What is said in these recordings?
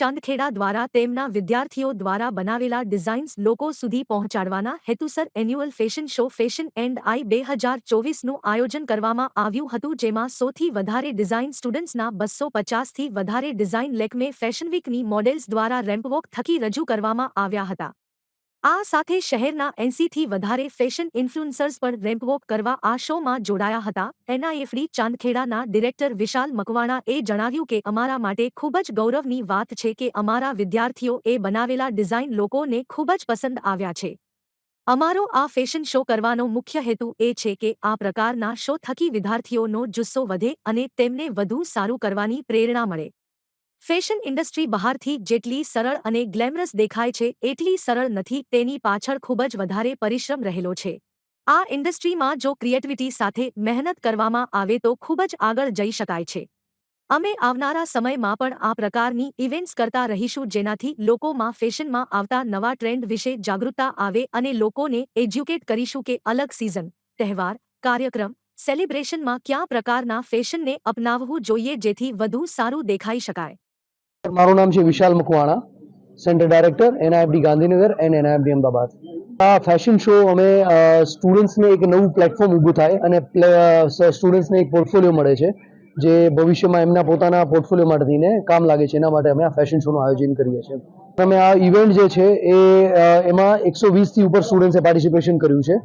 ચાંદખેડા દ્વારા તેમના વિદ્યાર્થીઓ દ્વારા બનાવેલા ડિઝાઇન્સ લોકો સુધી પહોંચાડવાના હેતુસર annual fashion show fashion and આઈ બે હજાર ચોવીસનું આયોજન કરવામાં આવ્યું હતું, જેમાં સોથી વધારે ડિઝાઇન સ્ટુડન્ટ્સના બસો પચાસથી વધારે ડિઝાઇન લેકમે ફેશન વીકની મોડેલ્સ દ્વારા રેમ્પવોક થકી રજૂ કરવામાં આવ્યા હતા. આ સાથે શહેરના એનસીથી વધારે ફેશન ઇન્ફ્લુઅન્સર્સ પણ રેમ્પવોક કરવા આ શોમાં જોડાયા હતા. એનઆઈએફડી ચાંદખેડાના ડિરેક્ટર વિશાલ મકવાણાએ જણાવ્યું કે અમારા માટે ખૂબ જ ગૌરવની વાત છે કે અમારા વિદ્યાર્થીઓ એ બનાવેલા ડિઝાઇન લોકોને ખૂબ જ પસંદ આવ્યા છે. અમારો આ ફેશન શો કરવાનો મુખ્ય હેતુ એ છે કે આ પ્રકારના શો થકી વિદ્યાર્થીઓનો જુસ્સો વધે અને તેમને વધુ સારું કરવાની પ્રેરણા મળે. ફેશન ઇન્ડસ્ટ્રી બહારથી જેટલી સરળ અને ગ્લેમરસ દેખાય છે, એટલી સરળ નથી, તેની પાછળ ખૂબ જ વધારે પરિશ્રમ રહેલો છે. આ ઇન્ડસ્ટ્રીમાં જો ક્રિએટિવિટી સાથે મહેનત કરવામાં આવે તો ખૂબ જ આગળ જઈ શકાય છે. અમે આવનારા સમયમાં પણ આ પ્રકારની ઇવેન્ટ્સ કરતા રહીશું જેનાથી લોકોમાં ફેશનમાં આવતા નવા ટ્રેન્ડ વિશે જાગૃતતા આવે અને લોકોને એજ્યુકેટ કરીશું કે અલગ સિઝન, તહેવાર, કાર્યક્રમ, સેલિબ્રેશનમાં કયા પ્રકારના ફેશનને અપનાવવું જોઈએ જેથી વધુ સારું દેખાઈ શકાય. મારું નામ છે Vishal Makwana centre director NIFD Gandhinagar and NIFD Ahmedabad. આ ફેશન શો અમે સ્ટુડન્ટ્સને એક નવું પ્લેટફોર્મ ઊભું થાય અને સ્ટુડન્ટ્સને એક પોર્ટફોલિયો મળે છે, જે ભવિષ્યમાં એમના પોતાના પોર્ટફોલિયો માટેને કામ લાગે છે, એના માટે અમે આ ફેશન શોનું આયોજન કરીએ છીએ. અમે આ ઇવેન્ટ જે છે એ એમાં એકસો વીસથી ઉપર સ્ટુડન્ટ્સે પાર્ટિસિપેશન કર્યું છે.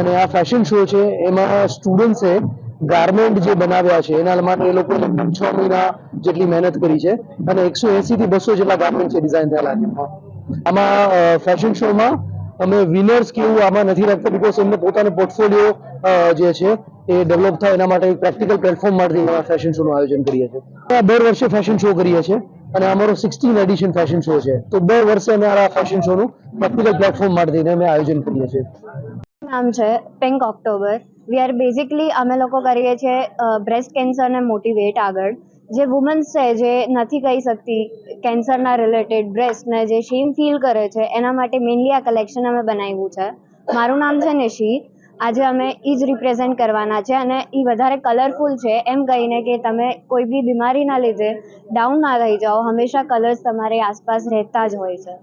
અને આ ફેશન શો છે, એમાં સ્ટુડન્ટ્સે ગાર્મેન્ટ જે બનાવ્યા છે, એના માટે એ લોકોએ છ મહિના જેટલી મહેનત કરી છે અને એકસો એસી થી બસો જેટલા ગાર્મેન્ટ છે ડિઝાઇન થયેલા આમાં ફેશન શોમાં અમે વિનર્સ કેવું આમાં નથી રાખતા બીકોઝ એમને પોતાનો પોર્ટફોલિયો જે છે એ ડેવલપ થાય એના માટે પ્રેક્ટિકલ પ્લેટફોર્મ માટે ફેશન શોનું આયોજન કરીએ છીએ. દર વર્ષે ફેશન શો કરીએ છીએ અને અમારો સિક્સટીન એડિશન ફેશન શો છે. તો દર વર્ષે અમે આ ફેશન શોનું પ્રેક્ટિકલ પ્લેટફોર્મ માટે અમે આયોજન કરીએ છીએ. નામ છે pink October we are basically અમે લોકો કરીએ છીએ બ્રેસ્ટ કેન્સરને મોટિવેટ આગળ. જે વુમન્સ છે, જે નથી કહી શકતી કેન્સરના રિલેટેડ બ્રેસ્ટને જે શેમ ફીલ કરે છે, એના માટે મેઇનલી આ કલેક્શન અમે બનાવ્યું છે. મારું નામ છે નિશી. આજે અમે એ જ રિપ્રેઝેન્ટ કરવાના છે અને એ વધારે કલરફુલ છે, એમ કહીને કે તમે કોઈ બી બીમારીના લીધે ડાઉન ના થઈ જાઓ. હંમેશા કલર્સ તમારી આસપાસ રહેતા જ હોય છે.